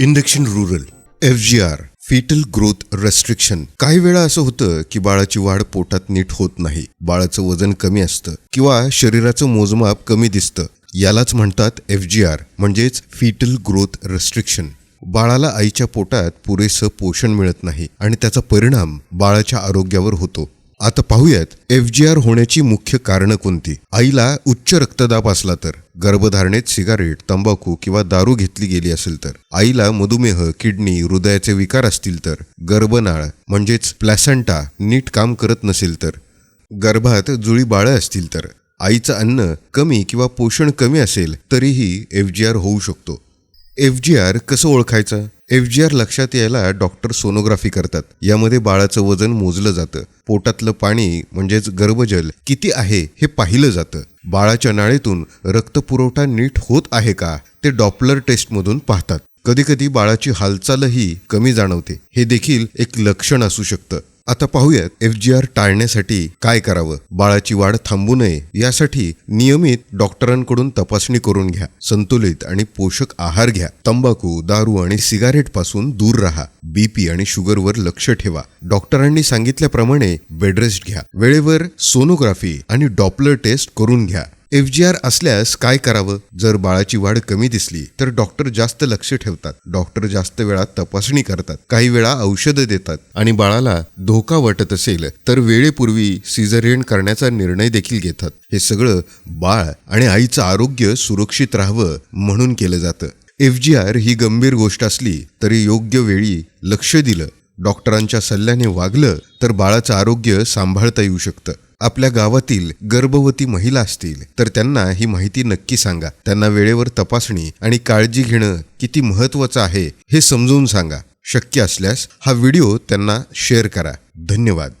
Induction rural F G R fetal growth restriction काही वेळा असं होतं की बाळाची वाढ पोटात नीट होत नाही. बाळाचं वजन कमी असतं किंवा शरीराचं मोजमाप कमी दिसतं. यालाच म्हणतात एफ जी आर म्हणजेच फिटल ग्रोथ रेस्ट्रिक्शन बाळाला आईच्या पोटात पुरेसं पोषण मिळत नाही आणि त्याचा परिणाम बाळाच्या आरोग्यावर होतो. आता पाहूयात एफ जी आर होण्याची मुख्य कारणं कोणती? आईला उच्च रक्तदाब असला तर गर्भधारणेत सिगारेट तंबाखू किंवा दारू घेतली गेली असेल तर आईला मधुमेह किडनी हृदयाचे विकार असतील तर गर्भनाळ म्हणजेच प्लॅसेंटा नीट काम करत नसेल तर गर्भात जुळी बाळं असतील तर आईचं अन्न कमी किंवा पोषण कमी असेल तरीही एफ जी आर होऊ शकतो. एफ जी आर कसं ओळखायचं? एफ जी आर लक्षात यायला डॉक्टर सोनोग्राफी करतात. यामध्ये बाळाचं वजन मोजलं जातं. पोटातलं पाणी म्हणजेच गर्भजल किती आहे हे पाहिलं जातं. बाळाच्या नाळेतून रक्तपुरवठा नीट होत आहे का ते डॉपलर टेस्टमधून पाहतात. कधीकधी बाळाची हालचालही कमी जाणवते. हे देखील एक लक्षण असू शकतं. आता पाहूयात एफ जी आर टाळण्यासाठी काय करावं? बाळाची वाढ थांबू नये यासाठी नियमित डॉक्टरांकडून तपासणी करून घ्या. संतुलित आणि पोषक आहार घ्या. तंबाखू दारू आणि सिगारेटपासून दूर राहा. बीपी आणि शुगरवर लक्ष ठेवा. डॉक्टरांनी सांगितल्याप्रमाणे बेडरेस्ट घ्या. वेळेवर सोनोग्राफी आणि डॉपलर टेस्ट करून घ्या. एफ जी आर असल्यास काय करावं? जर बाळाची वाढ कमी दिसली तर डॉक्टर जास्त लक्ष ठेवतात. डॉक्टर जास्त वेळा तपासणी करतात. काही वेळा औषधं देतात. आणि बाळाला धोका वाटत असेल तर वेळेपूर्वी सिझरियन करण्याचा निर्णय देखील घेतात. हे सगळं बाळ आणि आईचं आरोग्य सुरक्षित राहावं म्हणून केलं जातं. एफ जी आर ही गंभीर गोष्ट असली तरी योग्य वेळी लक्ष दिलं डॉक्टरांच्या सल्ल्याने वागलं तर बाळाचं आरोग्य सांभाळता येऊ शकतं. आपल्या गावातील गर्भवती महिला असतील तर त्यांना ही माहिती नक्की सांगा. त्यांना वेळेवर तपासणी आणि काळजी घेणं किती महत्त्वाचं आहे हे समजून सांगा. शक्य असल्यास हा व्हिडिओ त्यांना शेअर करा. धन्यवाद.